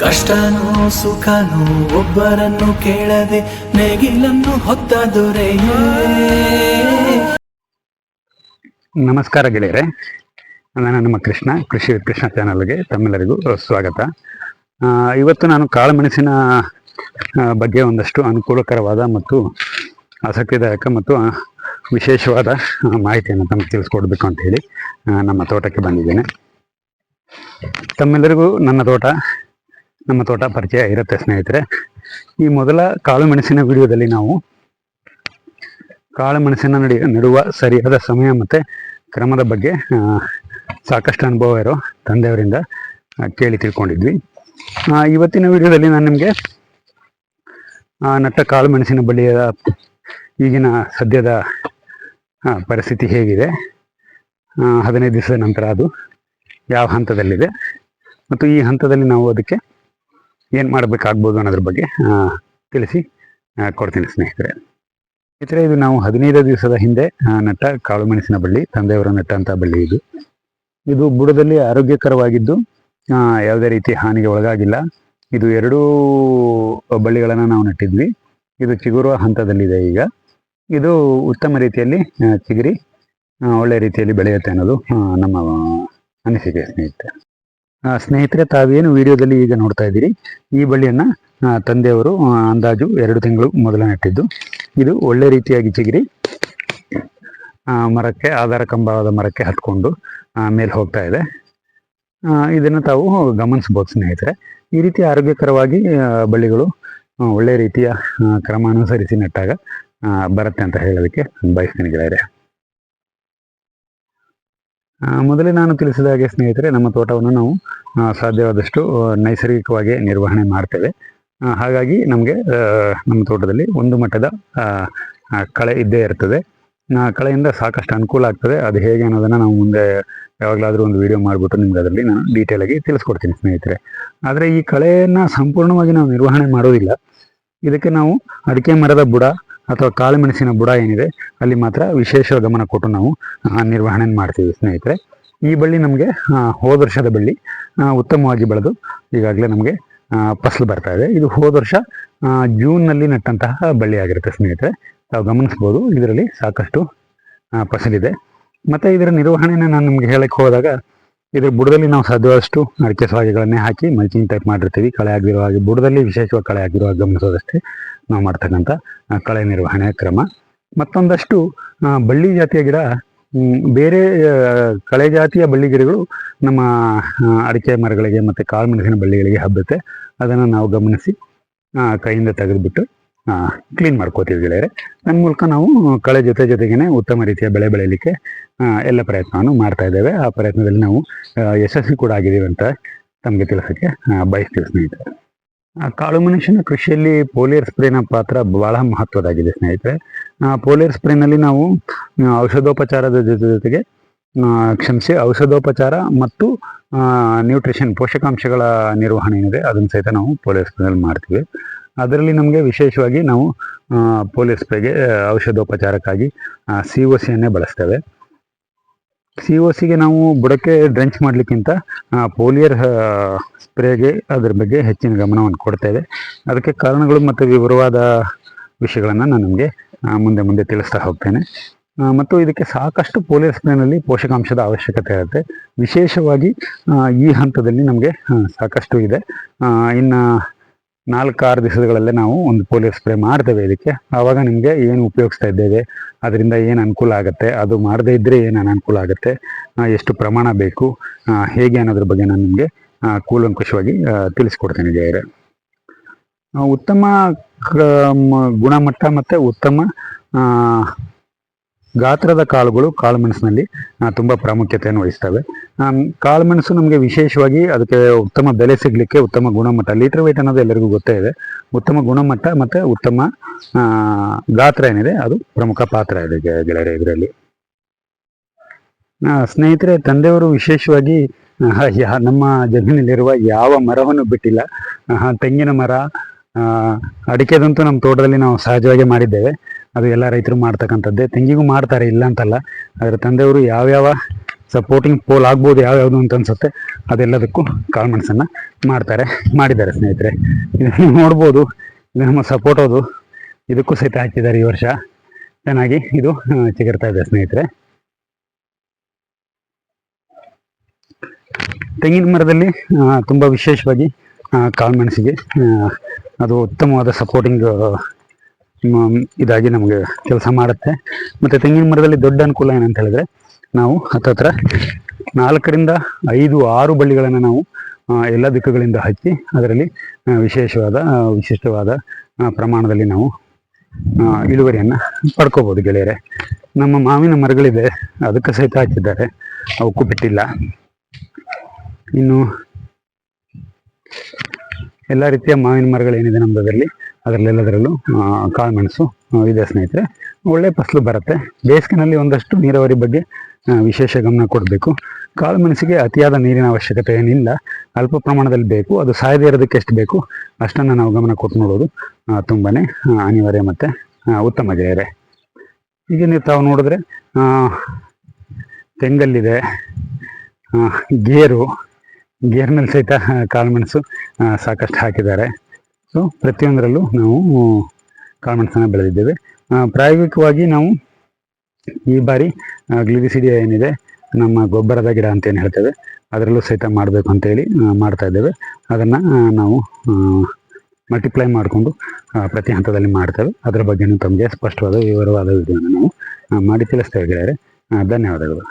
ಕಷ್ಟನೋ ಸುಖನೋ ಒಬ್ಬರನ್ನು ಕೇಳದೆ ನೇಗಿಲನ್ನು ಹೊತ್ತ ನಮಸ್ಕಾರ ಗೆಳೆಯರೆ. ನಾನು ನಮ್ಮ ಕೃಷ್ಣ. ಕೃಷಿ ಕೃಷ್ಣ ಚಾನಲ್ಗೆ ತಮ್ಮೆಲ್ಲರಿಗೂ ಸ್ವಾಗತ. ಇವತ್ತು ನಾನು ಕಾಳುಮೆಣಸಿನ ಬಗ್ಗೆ ಒಂದಷ್ಟು ಅನುಕೂಲಕರವಾದ ಮತ್ತು ಆಸಕ್ತಿದಾಯಕ ಮತ್ತು ವಿಶೇಷವಾದ ಮಾಹಿತಿಯನ್ನು ತಮಗೆ ತಿಳಿಸ್ಕೊಡ್ಬೇಕು ಅಂತ ಹೇಳಿ ನಮ್ಮ ತೋಟಕ್ಕೆ ಬಂದಿದ್ದೇನೆ. ತಮ್ಮೆಲ್ಲರಿಗೂ ನನ್ನ ತೋಟ ನಮ್ಮ ತೋಟ ಪರಿಚಯ ಇರುತ್ತೆ ಸ್ನೇಹಿತರೆ. ಈ ಮೊದಲ ಕಾಳುಮೆಣಸಿನ ವಿಡಿಯೋದಲ್ಲಿ ನಾವು ಕಾಳುಮೆಣಸಿನ ನಡಿ, ನೆಡುವ ಸರಿಯಾದ ಸಮಯ ಮತ್ತು ಕ್ರಮದ ಬಗ್ಗೆ ಸಾಕಷ್ಟು ಅನುಭವ ಇರೋ ತಂದೆಯವರಿಂದ ಕೇಳಿ ತಿಳ್ಕೊಂಡಿದ್ವಿ. ಇವತ್ತಿನ ವಿಡಿಯೋದಲ್ಲಿ ನಾನು ನಿಮಗೆ ನಟ್ಟ ಕಾಳುಮೆಣಸಿನ ಬಳ್ಳಿಯ ಈಗಿನ ಸದ್ಯದ ಪರಿಸ್ಥಿತಿ ಹೇಗಿದೆ. ಹದಿನೈದು ದಿವಸದ ನಂತರ ಅದು ಯಾವ ಹಂತದಲ್ಲಿದೆ. ಮತ್ತು ಈ ಹಂತದಲ್ಲಿ ನಾವು ಅದಕ್ಕೆ ಏನು ಮಾಡಬೇಕಾಗ್ಬೋದು ಅನ್ನೋದ್ರ ಬಗ್ಗೆ ತಿಳಿಸಿ ಕೊಡ್ತೀನಿ ಸ್ನೇಹಿತರೆ. ಸ್ನೇಹಿತರೆ ಇದು ನಾವು ಹದಿನೈದು ದಿವಸದ ಹಿಂದೆ ನಟ ಕಾಳು ಮೆಣಸಿನ ಬಳ್ಳಿ ತಂದೆಯವರ ನಟ್ಟಂತ ಬಳ್ಳಿ ಇದು. ಇದು ಬುಡದಲ್ಲಿ ಆರೋಗ್ಯಕರವಾಗಿದ್ದು ಯಾವುದೇ ರೀತಿ ಹಾನಿಗೆ ಒಳಗಾಗಿಲ್ಲ. ಇದು ಎರಡೂ ಬಳ್ಳಿಗಳನ್ನು ನಾವು ನೆಟ್ಟಿದ್ವಿ. ಇದು ಚಿಗುರುವ ಹಂತದಲ್ಲಿದೆ ಈಗ. ಇದು ಉತ್ತಮ ರೀತಿಯಲ್ಲಿ ಚಿಗುರಿ ಆ, ಒಳ್ಳೆ ರೀತಿಯಲ್ಲಿ ಬೆಳೆಯುತ್ತೆ ಅನ್ನೋದು ನಮ್ಮ ಅನಿಸಿಕೆ ಸ್ನೇಹಿತರೆ. ಸ್ನೇಹಿತರೆ, ತಾವೇನು ವಿಡಿಯೋದಲ್ಲಿ ಈಗ ನೋಡ್ತಾ ಇದ್ದೀರಿ? ಈ ಬಳ್ಳಿಯನ್ನ ತಂದೆಯವರು ಅಂದಾಜು ಎರಡು ತಿಂಗಳು ಮೊದಲ ನೆಟ್ಟಿದ್ದು ಇದು ಒಳ್ಳೆ ರೀತಿಯಾಗಿ ಚಿಗಿರಿ. ಮರಕ್ಕೆ, ಆಧಾರ ಕಂಬವಾದ ಮರಕ್ಕೆ ಹತ್ಕೊಂಡು ಮೇಲೆ ಹೋಗ್ತಾ ಇದೆ. ಇದನ್ನು ತಾವು ಗಮನಿಸ್ಬೋದು ಸ್ನೇಹಿತರೆ. ಈ ರೀತಿ ಆರೋಗ್ಯಕರವಾಗಿ ಬಳ್ಳಿಗಳು ಒಳ್ಳೆ ರೀತಿಯ ಕ್ರಮ ಅನುಸರಿಸಿ ನೆಟ್ಟಾಗ ಬರುತ್ತೆ ಅಂತ ಹೇಳೋದಕ್ಕೆ ಬಯಸ್ತೀನಿ ಗೆಳೆಯರೆ. ಮೊದಲೇ ನಾನು ತಿಳಿಸಿದ ಹಾಗೆ ಸ್ನೇಹಿತರೆ, ನಮ್ಮ ತೋಟವನ್ನು ನಾವು ಸಾಧ್ಯವಾದಷ್ಟು ನೈಸರ್ಗಿಕವಾಗಿ ನಿರ್ವಹಣೆ ಮಾಡ್ತೇವೆ. ಹಾಗಾಗಿ ನಮಗೆ ನಮ್ಮ ತೋಟದಲ್ಲಿ ಒಂದು ಮಟ್ಟದ ಕಳೆ ಇದ್ದೇ ಇರ್ತದೆ. ಕಳೆಯಿಂದ ಸಾಕಷ್ಟು ಅನುಕೂಲ ಆಗ್ತದೆ. ಅದು ಹೇಗೆ ಅನ್ನೋದನ್ನು ನಾವು ಮುಂದೆ ಯಾವಾಗಲಾದರೂ ಒಂದು ವಿಡಿಯೋ ಮಾಡಿಬಿಟ್ಟು ನಿಮ್ಗೆ ಅದರಲ್ಲಿ ನಾನು ಡೀಟೇಲ್ ಆಗಿ ತಿಳಿಸ್ಕೊಡ್ತೀನಿ ಸ್ನೇಹಿತರೆ. ಆದರೆ ಈ ಕಳೆಯನ್ನು ಸಂಪೂರ್ಣವಾಗಿ ನಾವು ನಿರ್ವಹಣೆ ಮಾಡೋದಿಲ್ಲ. ಇದಕ್ಕೆ ನಾವು ಅಡಿಕೆ ಮರದ ಬುಡ ಅಥವಾ ಕಾಳುಮೆಣಸಿನ ಬುಡ ಏನಿದೆ, ಅಲ್ಲಿ ಮಾತ್ರ ವಿಶೇಷ ಗಮನ ಕೊಟ್ಟು ನಾವು ನಿರ್ವಹಣೆ ಮಾಡ್ತೀವಿ ಸ್ನೇಹಿತರೆ. ಈ ಬಳ್ಳಿ ನಮಗೆ ಹೋದ ವರ್ಷದ ಬಳ್ಳಿ ಉತ್ತಮವಾಗಿ ಬೆಳೆದು ಈಗಾಗಲೇ ನಮಗೆ ಫಸಲು ಬರ್ತಾ ಇದೆ. ಇದು ಹೋದ ವರ್ಷ ಜೂನ್ನಲ್ಲಿ ನೆಟ್ಟಂತಹ ಬಳ್ಳಿ ಆಗಿರುತ್ತೆ ಸ್ನೇಹಿತರೆ. ತಾವು ಗಮನಿಸ್ಬೋದು, ಇದರಲ್ಲಿ ಸಾಕಷ್ಟು ಫಸಲಿದೆ. ಮತ್ತು ಇದರ ನಿರ್ವಹಣೆನ ನಾನು ನಿಮಗೆ ಹೇಳಕ್ಕೆ ಹೋದಾಗ, ಇದ್ರ ಬುಡದಲ್ಲಿ ನಾವು ಸಾಧ್ಯವಾದಷ್ಟು ಅಡಿಕೆ ಸಾಗಿಗಳನ್ನೇ ಹಾಕಿ, ಮಲ್ಚಿಂಗ್ ಟೈಪ್ ಮಾಡಿರ್ತೀವಿ. ಕಳೆ ಆಗಿರುವ ಹಾಗೆ ಬುಡದಲ್ಲಿ ವಿಶೇಷವಾಗಿ ಕಳೆ ಆಗಿರುವ ಹಾಗೆ ಗಮನಿಸೋದಷ್ಟೇ. ನಾವು ಮಾಡ್ತಕ್ಕಂಥ ಕಳೆ ನಿರ್ವಹಣೆ ಕ್ರಮ. ಮತ್ತೊಂದಷ್ಟು ಬಳ್ಳಿ ಜಾತಿಯ ಗಿಡ ಬೇರೆ ಕಳೆ ಜಾತಿಯ ಬಳ್ಳಿ ಗಿಡಗಳು ನಮ್ಮ ಅಡಿಕೆ ಮರಗಳಿಗೆ ಮತ್ತು ಕಾಳುಮೆಣಸಿನ ಬಳ್ಳಿಗಳಿಗೆ ಹಬ್ಬುತ್ತೆ. ಅದನ್ನು ನಾವು ಗಮನಿಸಿ ಕೈಯಿಂದ ತೆಗೆದುಬಿಟ್ಟು ಕ್ಲೀನ್ ಮಾಡ್ಕೋತೀವಿ ಗೆಳೆಯರೆ. ನನ್ನ ಮೂಲಕ ನಾವು ಕಳೆ ಜೊತೆ ಜೊತೆಗೇನೆ ಉತ್ತಮ ರೀತಿಯ ಬೆಳೆ ಬೆಳೆಯಲಿಕ್ಕೆ ಎಲ್ಲ ಪ್ರಯತ್ನವನ್ನು ಮಾಡ್ತಾ ಇದ್ದೇವೆ. ಆ ಪ್ರಯತ್ನದಲ್ಲಿ ನಾವು ಯಶಸ್ವಿ ಕೂಡ ಆಗಿದ್ದೀವಿ ಅಂತ ತಮಗೆ ತಿಳಿಸೋಕ್ಕೆ ಬಯಸ್ತೀವಿ ಸ್ನೇಹಿತರೆ. ಕಾಳು ಮೆಣಸಿನ ಕೃಷಿಯಲ್ಲಿ ಪೋಲಿಯರ್ ಸ್ಪ್ರೇನ ಪಾತ್ರ ಬಹಳ ಮಹತ್ವದಾಗಿದೆ, ಸ್ನೇಹಿತರೆ. ಪೋಲಿಯರ್ ಸ್ಪ್ರೇನಲ್ಲಿ ನಾವು ಔಷಧೋಪಚಾರದ ಜೊತೆ ಜೊತೆಗೆ ಕ್ಷಮಿಸಿ, ಔಷಧೋಪಚಾರ ಮತ್ತು ನ್ಯೂಟ್ರಿಷನ್, ಪೋಷಕಾಂಶಗಳ ನಿರ್ವಹಣೆ ಏನಿದೆ, ಅದನ್ನು ಸಹಿತ ನಾವು ಪೋಲಿಯರ್ ಸ್ಪ್ರೇನಲ್ಲಿ ಮಾಡ್ತೀವಿ. ಅದರಲ್ಲಿ ನಮಗೆ ವಿಶೇಷವಾಗಿ ನಾವು ಪೋಲಿಯರ್ ಸ್ಪ್ರೇಗೆ, ಔಷಧೋಪಚಾರಕ್ಕಾಗಿ ಸಿ ಒ ಸಿಯನ್ನೇ ಬಳಸ್ತೇವೆ. ಸಿ ಒ ಸಿಗೆ ನಾವು ಬುಡಕ್ಕೆ ಡ್ರೆಂಚ್ ಮಾಡಲಿಕ್ಕಿಂತ ಪೋಲಿಯರ್ ಸ್ಪ್ರೇಗೆ ಅದ್ರ ಬಗ್ಗೆ ಹೆಚ್ಚಿನ ಗಮನವನ್ನು ಕೊಡ್ತೇವೆ ಅದಕ್ಕೆ ಕಾರಣಗಳು ಮತ್ತು ವಿವರವಾದ ವಿಷಯಗಳನ್ನು ನಾನು ನಿಮಗೆ ಮುಂದೆ ಮುಂದೆ ತಿಳಿಸ್ತಾ ಹೋಗ್ತೇನೆ. ಮತ್ತು ಇದಕ್ಕೆ ಸಾಕಷ್ಟು ಪೋಲಿಯರ್ ಸ್ಪ್ರೇನಲ್ಲಿ ಪೋಷಕಾಂಶದ ಅವಶ್ಯಕತೆ ಇರುತ್ತೆ. ವಿಶೇಷವಾಗಿ ಈ ಹಂತದಲ್ಲಿ ನಮಗೆ ಸಾಕಷ್ಟು ಇದೆ. ಇನ್ನು ನಾಲ್ಕಾರು ದಿವಸಗಳಲ್ಲೇ ನಾವು ಒಂದು ಪೋಲಿಯೋ ಸ್ಪ್ರೇ ಮಾಡ್ತೇವೆ ಇದಕ್ಕೆ. ಆವಾಗ ನಿಮಗೆ ಏನು ಉಪಯೋಗಿಸ್ತಾ ಇದ್ದೇವೆ, ಅದರಿಂದ ಏನು ಅನುಕೂಲ ಆಗುತ್ತೆ, ಅದು ಮಾಡದೇ ಇದ್ದರೆ ಏನು ಅನನುಕೂಲ ಆಗುತ್ತೆ ಎಷ್ಟು ಪ್ರಮಾಣ ಬೇಕು ಹೇಗೆ ಅನ್ನೋದ್ರ ಬಗ್ಗೆ ನಾನು ನಿಮಗೆ ಕೂಲಂಕುಷವಾಗಿ ತಿಳಿಸ್ಕೊಡ್ತೇನೆ ಗೆಳೆಯರೆ ಉತ್ತಮ ಗುಣಮಟ್ಟ ಮತ್ತು ಉತ್ತಮ ಗಾತ್ರದ ಕಾಳುಗಳು ಕಾಳುಮೆಣಸಿನಲ್ಲಿ ತುಂಬ ಪ್ರಾಮುಖ್ಯತೆಯನ್ನು ವಹಿಸ್ತವೆ. ಕಾಳುಮೆಣಸು ನಮಗೆ ವಿಶೇಷವಾಗಿ ಅದಕ್ಕೆ ಉತ್ತಮ ಬೆಲೆ ಸಿಗಲಿಕ್ಕೆ ಉತ್ತಮ ಗುಣಮಟ್ಟ, ಲೀಟರ್ ವೇಟ್ ಅನ್ನೋದು ಎಲ್ಲರಿಗೂ ಗೊತ್ತೇ ಇದೆ. ಉತ್ತಮ ಗುಣಮಟ್ಟ ಮತ್ತು ಉತ್ತಮ ಗಾತ್ರ ಏನಿದೆ, ಅದು ಪ್ರಮುಖ ಪಾತ್ರ ಇದೆ ಗೆಳೆಯರ ಇದರಲ್ಲಿ. ಸ್ನೇಹಿತರೆ, ತಂದೆಯವರು ವಿಶೇಷವಾಗಿ ನಮ್ಮ ಜಮೀನಲ್ಲಿರುವ ಯಾವ ಮರವನ್ನು ಬಿಟ್ಟಿಲ್ಲ. ತೆಂಗಿನ ಮರ ಅಡಿಕೆದಂತೂ ನಮ್ಮ ತೋಟದಲ್ಲಿ ನಾವು ಸಹಜವಾಗಿ ಮಾಡಿದ್ದೇವೆ. ಅದು ಎಲ್ಲ ರೈತರು ಮಾಡ್ತಕ್ಕಂಥದ್ದೇ. ತೆಂಗಿಗೂ ಮಾಡ್ತಾರೆ ಇಲ್ಲ ಅಂತಲ್ಲ. ಆದರೆ ತಂದೆಯವರು ಯಾವ್ಯಾವ ಸಪೋರ್ಟಿಂಗ್ ಪೋಲ್ ಆಗ್ಬೋದು ಯಾವ್ಯಾವುದು ಅಂತ ಅನ್ಸುತ್ತೆ ಅದೆಲ್ಲದಕ್ಕೂ ಕಾಳುಮೆಣಸನ್ನು ಮಾಡ್ತಾರೆ ಮಾಡಿದ್ದಾರೆ ಸ್ನೇಹಿತರೆ. ಇದನ್ನು ನೋಡ್ಬೋದು ನಮ್ಮ ಸಪೋರ್ಟ್ ಅದು ಇದಕ್ಕೂ ಸಹಿತ ಹಾಕಿದ್ದಾರೆ ಈ ವರ್ಷ. ಚೆನ್ನಾಗಿ ಇದು ಚಿಗರ್ತಾ ಇದೆ ಸ್ನೇಹಿತರೆ. ತೆಂಗಿನ ಮರದಲ್ಲಿ ತುಂಬ ವಿಶೇಷವಾಗಿ ಆ, ಕಾಳುಮೆಣಸಿಗೆ ಅದು ಉತ್ತಮವಾದ ಸಪೋರ್ಟಿಂಗ್ ಇದಾಗಿ ನಮಗೆ ಕೆಲಸ ಮಾಡುತ್ತೆ. ಮತ್ತು ತೆಂಗಿನ ಮರದಲ್ಲಿ ದೊಡ್ಡ ಅನುಕೂಲ ಏನಂತ ಹೇಳಿದ್ರೆ, ನಾವು ಹತ್ತತ್ರ ನಾಲ್ಕರಿಂದ ಐದು, ಆರು ಬಳ್ಳಿಗಳನ್ನು ನಾವು ಎಲ್ಲ ದಿಕ್ಕುಗಳಿಂದ ಹಚ್ಚಿ ಅದರಲ್ಲಿ ವಿಶೇಷವಾದ ವಿಶಿಷ್ಟವಾದ ಪ್ರಮಾಣದಲ್ಲಿ ನಾವು ಇಳುವರಿಯನ್ನು ಪಡ್ಕೋಬೋದು ಗೆಳೆಯರೆ. ನಮ್ಮ ಮಾವಿನ ಮರಗಳಿದೆ, ಅದಕ್ಕೆ ಸಹಿತ ಹಚ್ಚಿದ್ದಾರೆ ಅವಕ್ಕೂ ಬಿಟ್ಟಿಲ್ಲ ಇನ್ನು ಎಲ್ಲ ರೀತಿಯ ಮಾವಿನ ಮರಗಳೇನಿದೆ ನಮ್ಮದರಲ್ಲಿ ಅದರಲ್ಲೆಲ್ಲದರಲ್ಲೂ ಕಾಳು ಕಾಳುಮೆಣಸು ಇದೆ ಸ್ನೇಹಿತರೆ. ಒಳ್ಳೆ ಫಸಲು ಬರುತ್ತೆ. ಬೇಸಿಗೆನಲ್ಲಿ ಒಂದಷ್ಟು ನೀರಾವರಿ ಬಗ್ಗೆ ವಿಶೇಷ ಗಮನ ಕೊಡಬೇಕು. ಕಾಳು ಮೆಣಸಿಗೆ ಅತಿಯಾದ ನೀರಿನ ಅವಶ್ಯಕತೆ ಏನಿಲ್ಲ. ಅಲ್ಪ ಪ್ರಮಾಣದಲ್ಲಿ ಬೇಕು. ಅದು ಸಾಯದೇ ಇರೋದಕ್ಕೆ ಎಷ್ಟು ಬೇಕು, ಅಷ್ಟನ್ನು ನಾವು ಗಮನ ಕೊಟ್ಟು ನೋಡೋದು ತುಂಬಾ ಅನಿವಾರ್ಯ ಮತ್ತು ಉತ್ತಮ ಗೆಳೆಯರೆ ಈಗ ನೀವು ತಾವು ನೋಡಿದ್ರೆ ತೆಂಗಲ್ಲಿದೆ ಗೇರು, ಗೇರ್ನಲ್ಲಿ ಸಹಿತ ಕಾಳು ಕಾಳುಮೆಣಸು ಸಾಕಷ್ಟು ಹಾಕಿದ್ದಾರೆ. ಸೊ ಪ್ರತಿಯೊಂದರಲ್ಲೂ ನಾವು ಕಾಳುಮೆಣಸನ್ನು ಬೆಳೆದಿದ್ದೇವೆ. ಪ್ರಾಯೋಗಿಕವಾಗಿ ನಾವು ಈ ಬಾರಿ ಗ್ಲಿರಿಸಿಡಿಯ ಏನಿದೆ, ನಮ್ಮ ಗೊಬ್ಬರದ ಗಿಡ ಅಂತ ಏನು ಹೇಳ್ತೇವೆ, ಅದರಲ್ಲೂ ಸಹಿತ ಮಾಡಬೇಕು ಅಂತೇಳಿ ಮಾಡ್ತಾ ಇದ್ದೇವೆ. ಅದನ್ನು ನಾವು ಮಲ್ಟಿಪ್ಲೈ ಮಾಡಿಕೊಂಡು ಪ್ರತಿ ಹಂತದಲ್ಲಿ ಮಾಡ್ತೇವೆ. ಅದರ ಬಗ್ಗೆನೂ ತಮಗೆ ಸ್ಪಷ್ಟವಾದ ವಿವರವಾದ ವಿಡಿಯೋನ ನಾವು ಮಾಡಿ ತಿಳಿಸ್ತೇವೆ ಗೆಳೆಯರೆ ಧನ್ಯವಾದಗಳು.